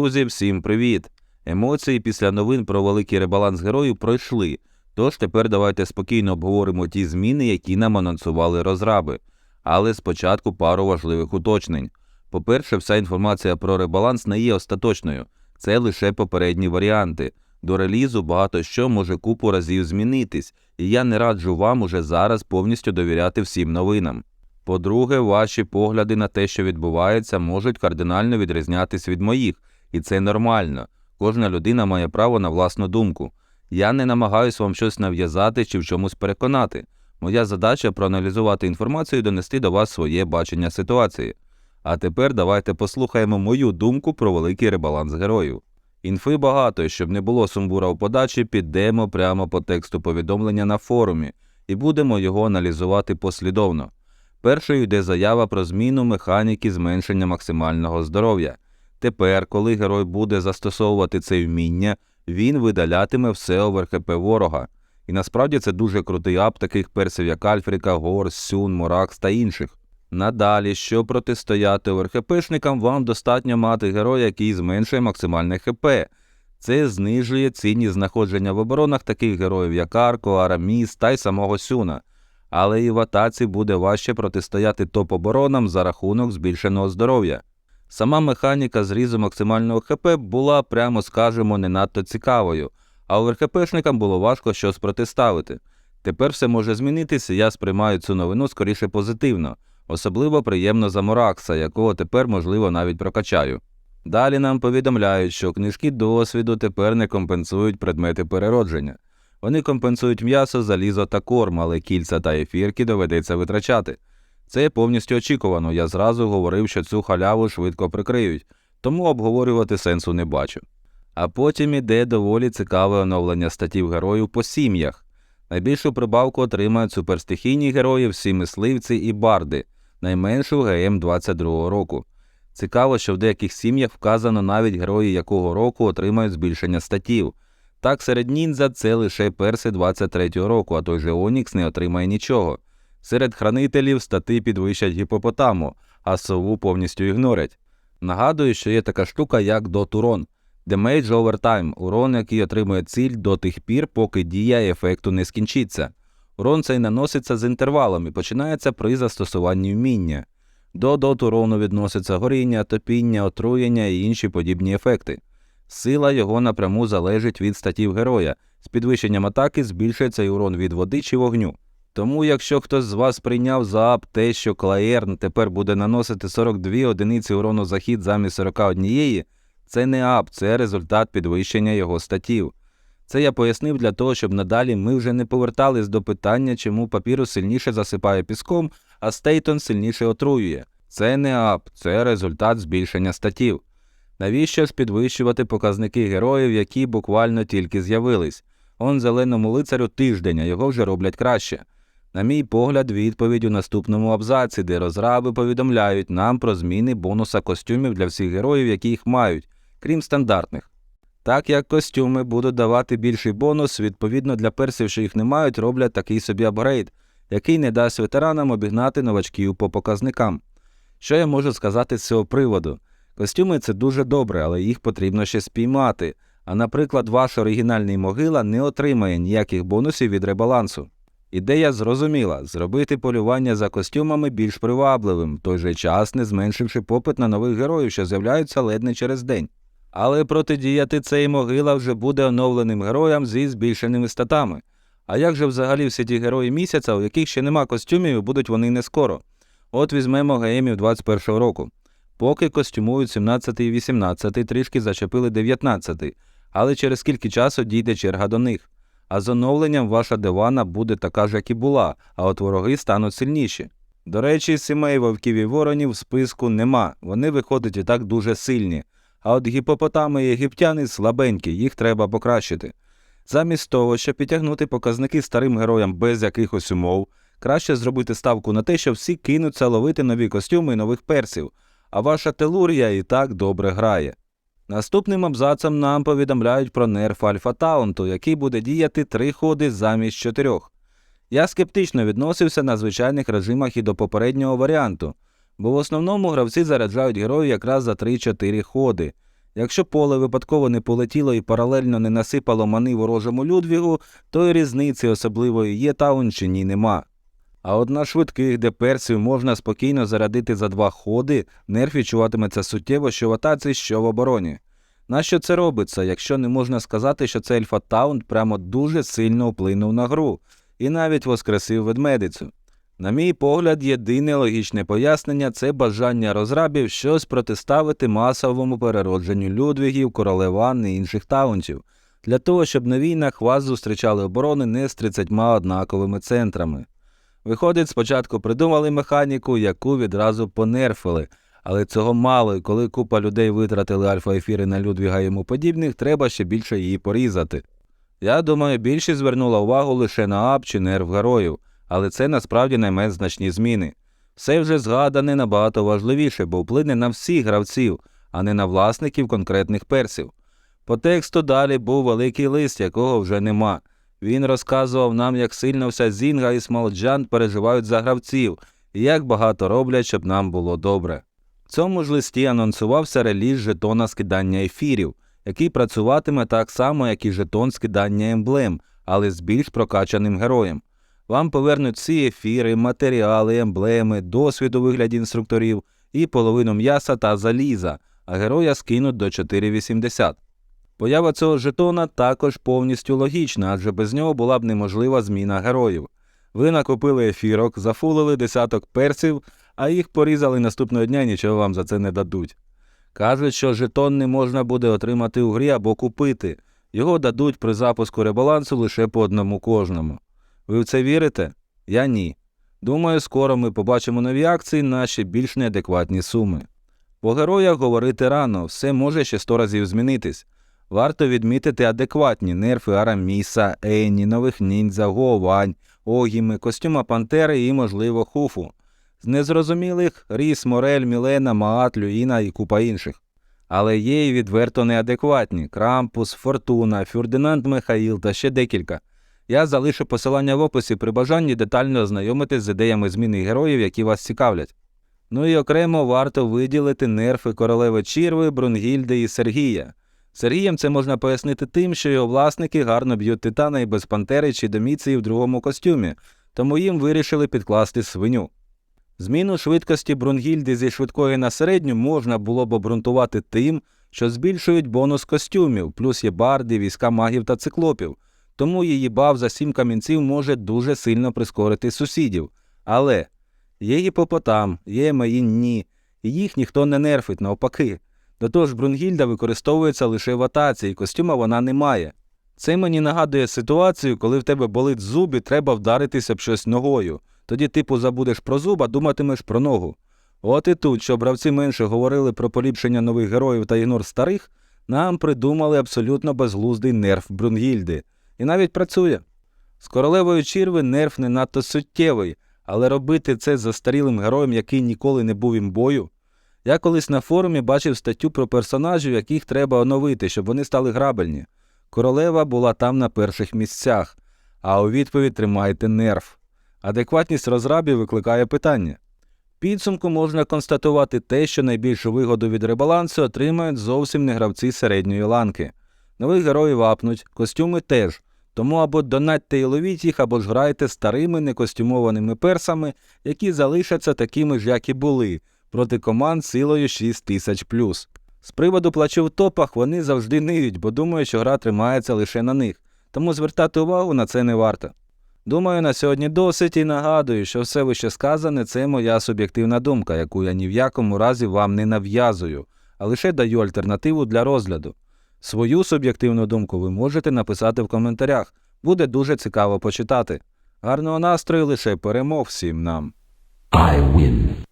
Друзі, всім привіт! Емоції після новин про великий ребаланс героїв пройшли. Тож тепер давайте спокійно обговоримо ті зміни, які нам анонсували розраби. Але спочатку пару важливих уточнень. По-перше, вся інформація про ребаланс не є остаточною, це лише попередні варіанти. До релізу багато що може купу разів змінитись, і я не раджу вам уже зараз повністю довіряти всім новинам. По-друге, ваші погляди на те, що відбувається, можуть кардинально відрізнятись від моїх, і це нормально. Кожна людина має право на власну думку. Я не намагаюсь вам щось нав'язати чи в чомусь переконати. Моя задача проаналізувати інформацію і донести до вас своє бачення ситуації. А тепер давайте послухаємо мою думку про великий ребаланс героїв. Інфи багато, і щоб не було сумбура у подачі, підемо прямо по тексту повідомлення на форумі і будемо його аналізувати послідовно. Першою йде заява про зміну механіки зменшення максимального здоров'я. Тепер, коли герой буде застосовувати це вміння, він видалятиме все ОверХП ворога. І насправді це дуже крутий ап таких персів, як Альфріка, Горс, Сюн, Моракс та інших. Надалі, щоб протистояти оверхепешникам, вам достатньо мати героя, який зменшує максимальне ХП. Це знижує цінність знаходження в оборонах таких героїв, як Арко, Араміс та й самого Сюна. Але і в атаці буде важче протистояти топ-оборонам за рахунок збільшеного здоров'я. Сама механіка зрізу максимального ХП була, прямо скажемо, не надто цікавою, а оверхепешникам було важко щось протиставити. Тепер все може змінитися, я сприймаю цю новину скоріше позитивно. Особливо приємно за Моракса, якого тепер, можливо, навіть прокачаю. Далі нам повідомляють, що книжки досвіду тепер не компенсують предмети переродження. Вони компенсують м'ясо, залізо та корм, але кільця та ефірки доведеться витрачати. Це повністю очікувано. Я зразу говорив, що цю халяву швидко прикриють, тому обговорювати сенсу не бачу. А потім іде доволі цікаве оновлення статів героїв по сім'ях. Найбільшу прибавку отримають суперстихійні герої, всі мисливці і барди, найменшу ГМ 22 року. Цікаво, що в деяких сім'ях вказано навіть герої якого року отримають збільшення статів. Так, серед ніндзя це лише перси 23-го року, а той же Онікс не отримає нічого. Серед хранителів стати підвищать гіпопотаму, а сову повністю ігнорять. Нагадую, що є така штука, як дотурон. Damage over time – урон, який отримує ціль до тих пір, поки дія ефекту не скінчиться. Урон цей наноситься з інтервалом і починається при застосуванні вміння. До дот урону відноситься горіння, топіння, отруєння і інші подібні ефекти. Сила його напряму залежить від статів героя. З підвищенням атаки збільшується і урон від води чи вогню. Тому, якщо хтось з вас прийняв за ап те, що Клаєрн тепер буде наносити 42 одиниці урону за хід замість 41, це не ап, це результат підвищення його статів. Це я пояснив для того, щоб надалі ми вже не повертались до питання, чому папірус сильніше засипає піском, а Стейтон сильніше отруює. Це не ап, це результат збільшення статів. Навіщо ж підвищувати показники героїв, які буквально тільки з'явились? Он зеленому лицарю тиждень, а його вже роблять краще. На мій погляд, відповідь у наступному абзаці, де розраби повідомляють нам про зміни бонуса костюмів для всіх героїв, які їх мають, крім стандартних. Так як костюми будуть давати більший бонус, відповідно для персів, що їх не мають, роблять такий собі апгрейд, який не дасть ветеранам обігнати новачків по показникам. Що я можу сказати з цього приводу? Костюми це дуже добре, але їх потрібно ще спіймати. А, наприклад, ваш оригінальний могила не отримає ніяких бонусів від ребалансу. Ідея зрозуміла зробити полювання за костюмами більш привабливим, в той же час не зменшивши попит на нових героїв, що з'являються ледь не через день. Але протидіяти цей могила вже буде оновленим героям зі збільшеними статами. А як же взагалі всі ті герої місяця, у яких ще нема костюмів, будуть вони не скоро? От візьмемо ГМів 21-го року. Поки костюмують 17 і 18, трішки зачепили 19, але через скільки часу дійде черга до них. А з оновленням ваша дивана буде така ж, як і була, а от вороги стануть сильніші. До речі, сімей вовків і воронів в списку нема, вони виходять і так дуже сильні. А от гіпопотами і єгиптяни слабенькі, їх треба покращити. Замість того, щоб підтягнути показники старим героям без якихось умов, краще зробити ставку на те, що всі кинуться ловити нові костюми і нових персів, а ваша телурія і так добре грає. Наступним абзацом нам повідомляють про нерф Альфа Таунту, який буде діяти три ходи замість чотирьох. Я скептично відносився на звичайних режимах і до попереднього варіанту, бо в основному гравці заряджають героїв якраз за 3-4 ходи. Якщо поле випадково не полетіло і паралельно не насипало мани ворожому Людвігу, то й різниці особливої є таун чи ні нема. А от на швидких, де персів можна спокійно зарядити за два ходи, нерв відчуватиметься суттєво що в атаці, що в обороні. Нащо це робиться, якщо не можна сказати, що цей Ельфа Таун прямо дуже сильно вплинув на гру і навіть воскресив ведмедицю? На мій погляд, єдине логічне пояснення це бажання розрабів щось протиставити масовому переродженню Людвігів, королеван і інших таунтів, для того, щоб на війнах вас зустрічали оборони не з 30 однаковими центрами. Виходить, спочатку придумали механіку, яку відразу понерфили, але цього мало, і коли купа людей витратили альфа-ефіри на Людвіга йому подібних, треба ще більше її порізати. Я думаю, більшість звернула увагу лише на ап чи нерв героїв, але це насправді найменш значні зміни. Все вже згадане набагато важливіше, бо вплине на всіх гравців, а не на власників конкретних персів. По тексту далі був великий лист, якого вже нема. Він розказував нам, як сильно вся Зінга і Смолджан переживають за гравців і як багато роблять, щоб нам було добре. В цьому ж листі анонсувався реліз жетона скидання ефірів, який працюватиме так само, як і жетон скидання емблем, але з більш прокачаним героєм. Вам повернуть всі ефіри, матеріали, емблеми, досвід у вигляді інструкторів і половину м'яса та заліза, а героя скинуть до 4,80. Поява цього жетона також повністю логічна, адже без нього була б неможлива зміна героїв. Ви накупили ефірок, зафулили десяток перців, а їх порізали наступного дня і нічого вам за це не дадуть. Кажуть, що жетон не можна буде отримати у грі або купити. Його дадуть при запуску ребалансу лише по одному кожному. Ви в це вірите? Я ні. Думаю, скоро ми побачимо нові акції на ще більш неадекватні суми. По героях говорити рано, все може ще сто разів змінитись. Варто відмітити адекватні нерфи Араміса, Ені, нових ніндзя, Гоувань, Огіми, костюма Пантери і, можливо, Хуфу. З незрозумілих Ріс, Морель, Мілена, Маат, Люїна і купа інших. Але є й відверто неадекватні Крампус, Фортуна, Фюрдинанд Михаїл та ще декілька. Я залишу посилання в описі при бажанні детально ознайомитись з ідеями зміни героїв, які вас цікавлять. Ну і окремо варто виділити нерфи королеви Чірви, Брунгільди і Сергія. Сергієм це можна пояснити тим, що його власники гарно б'ють титана і без пантери чи доміції в другому костюмі, тому їм вирішили підкласти свиню. Зміну швидкості Брунгільди зі швидкої на середню можна було б обґрунтувати тим, що збільшують бонус костюмів, плюс є барди, війська магів та циклопів, тому її бав за сім камінців може дуже сильно прискорити сусідів. Але є гіпопотам, є маїн ні, і їх ніхто не нерфить навпаки. До того ж, Брунгільда використовується лише в атаці, і костюма вона не має. Це мені нагадує ситуацію, коли в тебе болить зуб і треба вдаритися об щось ногою. Тоді, типу, забудеш про зуб, а думатимеш про ногу. От і тут, щоб гравці менше говорили про поліпшення нових героїв та ігнор старих, нам придумали абсолютно безглуздий нерф Брунгільди. І навіть працює. З королевою Чірви нерф не надто суттєвий, але робити це застарілим героєм, який ніколи не був імбою. Я колись на форумі бачив статтю про персонажів, яких треба оновити, щоб вони стали грабельні. Королева була там на перших місцях, а у відповідь тримайте нерв. Адекватність розрабів викликає питання. Підсумку можна констатувати те, що найбільшу вигоду від ребалансу отримають зовсім не гравці середньої ланки. Нових героїв апнуть, костюми теж. Тому або донатьте і ловіть їх, або ж грайте старими некостюмованими персами, які залишаться такими ж, як і були, проти команд силою 6 тисяч плюс. З приводу плачу в топах вони завжди ниють, бо думаю, що гра тримається лише на них, тому звертати увагу на це не варто. Думаю, на сьогодні досить і нагадую, що все вище сказане це моя суб'єктивна думка, яку я ні в якому разі вам не нав'язую, а лише даю альтернативу для розгляду. Свою суб'єктивну думку ви можете написати в коментарях. Буде дуже цікаво почитати. Гарного настрою лише перемог всім нам. I win.